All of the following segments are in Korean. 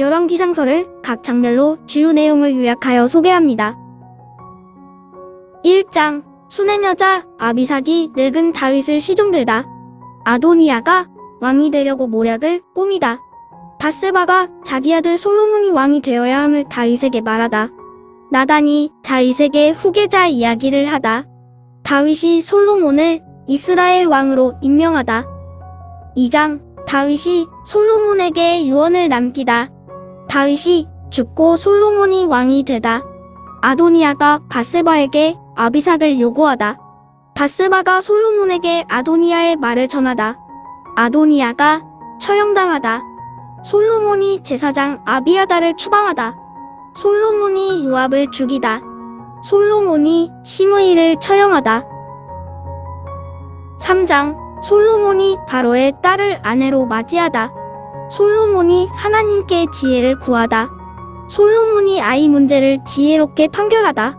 열왕기상서를 각 장면로 주요 내용을 요약하여 소개합니다. 1장 수냄 여자 아비삭이 늙은 다윗을 시종들다. 아도니아가 왕이 되려고 모략을 꾸미다. 바스바가 자기 아들 솔로몬이 왕이 되어야 함을 다윗에게 말하다. 나단이 다윗에게 후계자 이야기를 하다. 다윗이 솔로몬을 이스라엘 왕으로 임명하다. 2장 다윗이 솔로몬에게 유언을 남기다. 다윗이 죽고 솔로몬이 왕이 되다. 아도니아가 바스바에게 아비삭을 요구하다. 바스바가 솔로몬에게 아도니아의 말을 전하다. 아도니아가 처형당하다. 솔로몬이 제사장 아비아다를 추방하다. 솔로몬이 요압을 죽이다. 솔로몬이 시므이를 처형하다. 3장 솔로몬이 바로의 딸을 아내로 맞이하다. 솔로몬이 하나님께 지혜를 구하다. 솔로몬이 아이 문제를 지혜롭게 판결하다.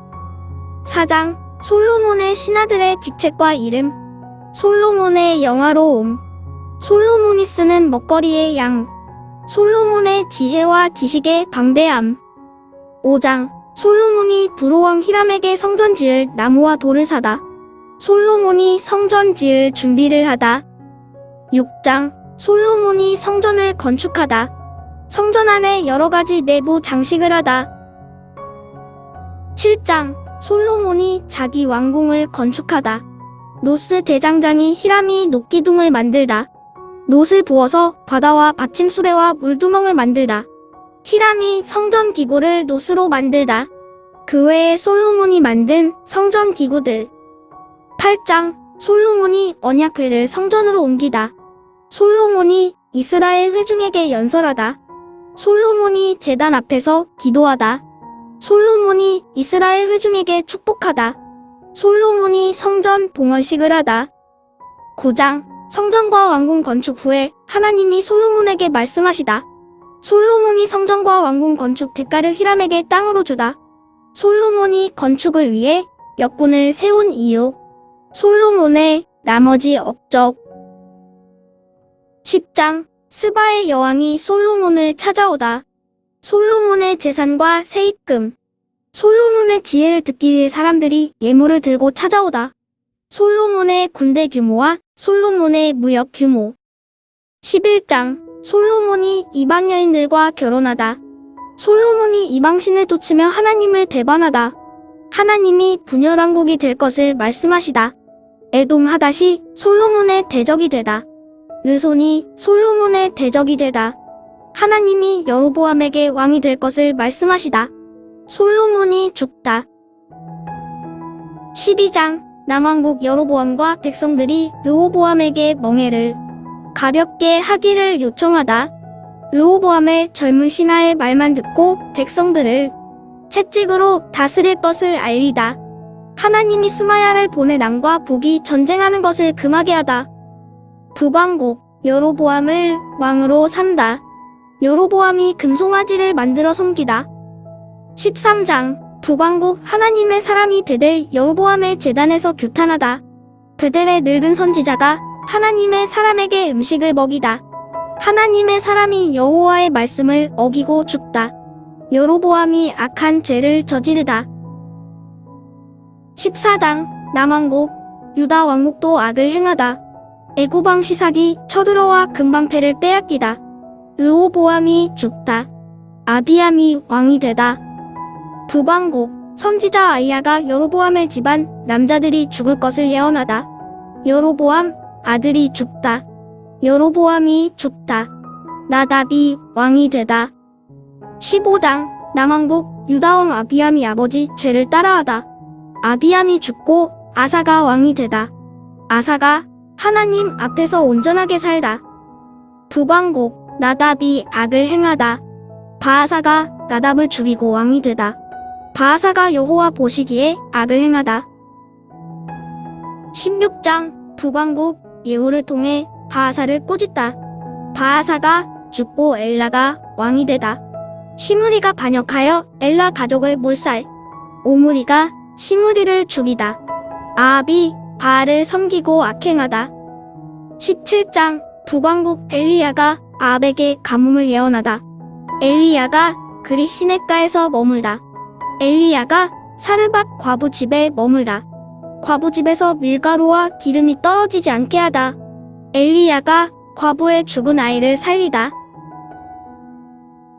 4장 솔로몬의 신하들의 직책과 이름 솔로몬의 영화로움 솔로몬이 쓰는 먹거리의 양 솔로몬의 지혜와 지식의 방대함 5장 솔로몬이 부로왕 히람에게 성전 지을 나무와 돌을 사다. 솔로몬이 성전 지을 준비를 하다. 6장 솔로몬이 성전을 건축하다. 성전 안에 여러 가지 내부 장식을 하다. 7장 솔로몬이 자기 왕궁을 건축하다. 노스 대장장이 히람이 녹기둥을 만들다. 놋을 부어서 바다와 받침 수레와 물두멍을 만들다. 히람이 성전 기구를 노스로 만들다. 그 외에 솔로몬이 만든 성전 기구들. 8장 솔로몬이 언약회를 성전으로 옮기다. 솔로몬이 이스라엘 회중에게 연설하다. 솔로몬이 제단 앞에서 기도하다. 솔로몬이 이스라엘 회중에게 축복하다. 솔로몬이 성전 봉헌식을 하다. 9장 성전과 왕궁 건축 후에 하나님이 솔로몬에게 말씀하시다. 솔로몬이 성전과 왕궁 건축 대가를 히람에게 땅으로 주다. 솔로몬이 건축을 위해 역군을 세운 이유. 솔로몬의 나머지 업적. 10장 스바의 여왕이 솔로몬을 찾아오다. 솔로몬의 재산과 세입금. 솔로몬의 지혜를 듣기 위해 사람들이 예물을 들고 찾아오다. 솔로몬의 군대 규모와 솔로몬의 무역 규모. 11장 솔로몬이 이방 여인들과 결혼하다. 솔로몬이 이방신을 쫓으며 하나님을 배반하다. 하나님이 분열왕국이 될 것을 말씀하시다. 에돔 하닷이 솔로몬의 대적이 되다. 르손이 솔로몬의 대적이 되다. 하나님이 여로보암에게 왕이 될 것을 말씀하시다. 솔로몬이 죽다. 12장 남왕국 여로보암과 백성들이 르호보암에게 멍해를 가볍게 하기를 요청하다. 르호보암의 젊은 신하의 말만 듣고 백성들을 채찍으로 다스릴 것을 알리다. 하나님이 스마야를 보내 남과 북이 전쟁하는 것을 금하게 하다. 북왕국 여로보암을 왕으로 삼다. 여로보암이 금송아지를 만들어 섬기다. 13장 북왕국 하나님의 사람이 베델 여로보암의 재단에서 규탄하다. 베델의 늙은 선지자가 하나님의 사람에게 음식을 먹이다. 하나님의 사람이 여호와의 말씀을 어기고 죽다. 여로보암이 악한 죄를 저지르다. 14장 남왕국 유다 왕국도 악을 행하다. 애구방 시삭이 쳐들어와 금방패를 빼앗기다. 르호보암이 죽다. 아비암이 왕이 되다. 북왕국 선지자 아이야가 여로보암의 집안 남자들이 죽을 것을 예언하다. 여로보암 아들이 죽다. 여로보암이 죽다. 나답이 왕이 되다. 15장 남왕국 유다왕 아비암이 아버지 죄를 따라하다. 아비암이 죽고 아사가 왕이 되다. 아사가 하나님 앞에서 온전하게 살다. 북왕국 나답이 악을 행하다. 바아사가 나답을 죽이고 왕이 되다. 바아사가 여호와 보시기에 악을 행하다. 16장 북왕국 예후를 통해 바아사를 꾸짖다. 바아사가 죽고 엘라가 왕이 되다. 시므리가 반역하여 엘라 가족을 몰살. 오므리가 시므리를 죽이다. 아합이 바알을 섬기고 악행하다. 17장 북왕국 엘리야가 아합에게 가뭄을 예언하다. 엘리야가 그리 시냇가에서 머물다. 엘리야가 사르밧 과부 집에 머물다. 과부 집에서 밀가루와 기름이 떨어지지 않게 하다. 엘리야가 과부의 죽은 아이를 살리다.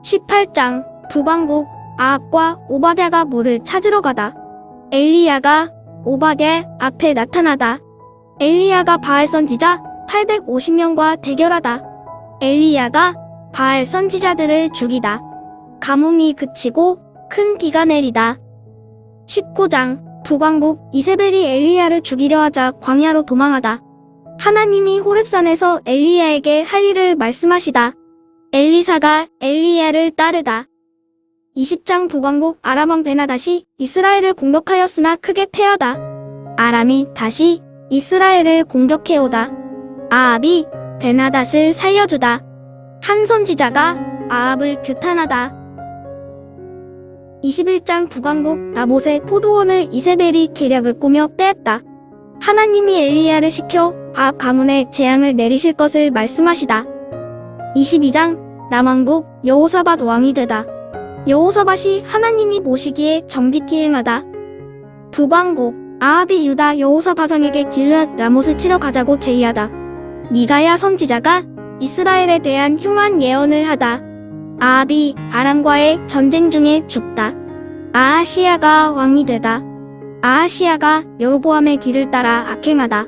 18장 북왕국 아합과 오바댜가 물을 찾으러 가다. 엘리야가 오바댜 앞에 나타나다. 엘리야가 바알 선지자 850명과 대결하다. 엘리야가 바알 선지자들을 죽이다. 가뭄이 그치고 큰 비가 내리다. 19장 북왕국 이세벨이 엘리야를 죽이려 하자 광야로 도망하다. 하나님이 호렙산에서 엘리야에게 할 일을 말씀하시다. 엘리사가 엘리야를 따르다. 20장 북왕국 아람왕 베나다시 이스라엘을 공격하였으나 크게 패하다. 아람이 다시 이스라엘을 공격해오다. 아합이 베나닷을 살려주다. 한 선지자가 아합을 규탄하다. 21장 북왕국 나봇의 포도원을 이세벨이 계략을 꾸며 빼앗다. 하나님이 엘리야를 시켜 아합 가문에 재앙을 내리실 것을 말씀하시다. 22장 남왕국 여호사밧 왕이 되다. 여호사밧이 하나님이 보시기에 정직히 행하다. 북왕국 아합이 유다 여호사밧 왕에게 길르앗 라못을 치러 가자고 제의하다. 미가야 선지자가 이스라엘에 대한 흉한 예언을 하다. 아합이 아람과의 전쟁 중에 죽다. 아하시야가 왕이 되다. 아하시야가 여로보암의 길을 따라 악행하다.